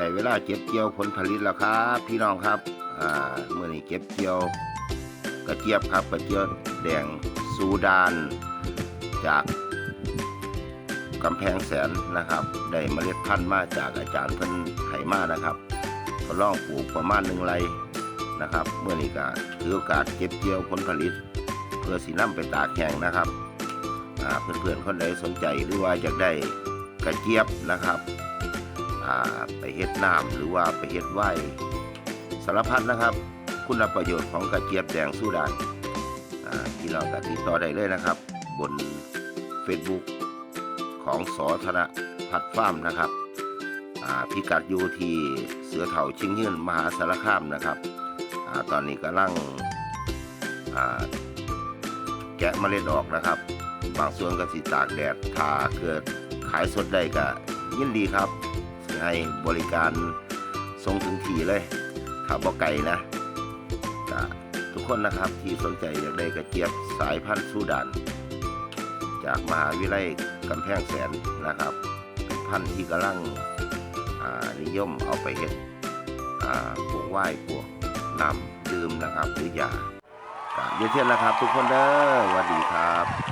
ได้เวลาเก็บเกี่ยวผลผลิตแล้วครับ พี่น้องครับอ่าเมื่อนี้เก็บเกี่ยวกระเจี๊ยบครับกระเจี๊ยบแดงซูดานจากกำแพงแสนนะครับ ได้เมล็ดพันธุ์มาจากอาจารย์เพิ่นไหมานะครับก็ลองปลูกประมาณหนึ่งไรนะครับเมื่อนี้ก็ถือโอกาสเก็บเกี่ยวผลผลิต เพื่อสีน้ำไปตากแห้งนะครับเพื่อนๆคนใดสนใจหรือว่าอยากได้กระเจี๊ยบนะครับ ไปเฮ็ดน้ำหรือว่าไปเฮ็ดไว้สารพัดนะครับ คุณประโยชน์ของกระเจี๊ยบแดงสู้ดานที่เราก็ติดต่อได้เลยนะครับ บน Facebook ของสอธนพัฒน์ฟาร์มนะครับพิกัดอยู่ที่เสือเถาชิงยื่นมหาสารคามนะครับอตอนนี้กำลังแกะเมล็ดออกนะครับ บางส่วนก็สิตากแดดถ้าเกิดขายสดได้ก็ยินดีครับ ให้บริการส่งถึงที่เลยถ้าบ่ไกลนะทุกคนนะครับที่สนใจอยากได้กระเจี๊ยบสายพันธุ์สูดาน จากมหาวิทยาลัยกำแพงแสนนะครับเป็นพันธุ์ที่กำลังนิยมเอาไปเฮ็ดอ่าพวกไหว้พวกนำดื่มนะครับหรือยาก็เรียนนะครับ ทุกคนเด้อสวัสดีครับ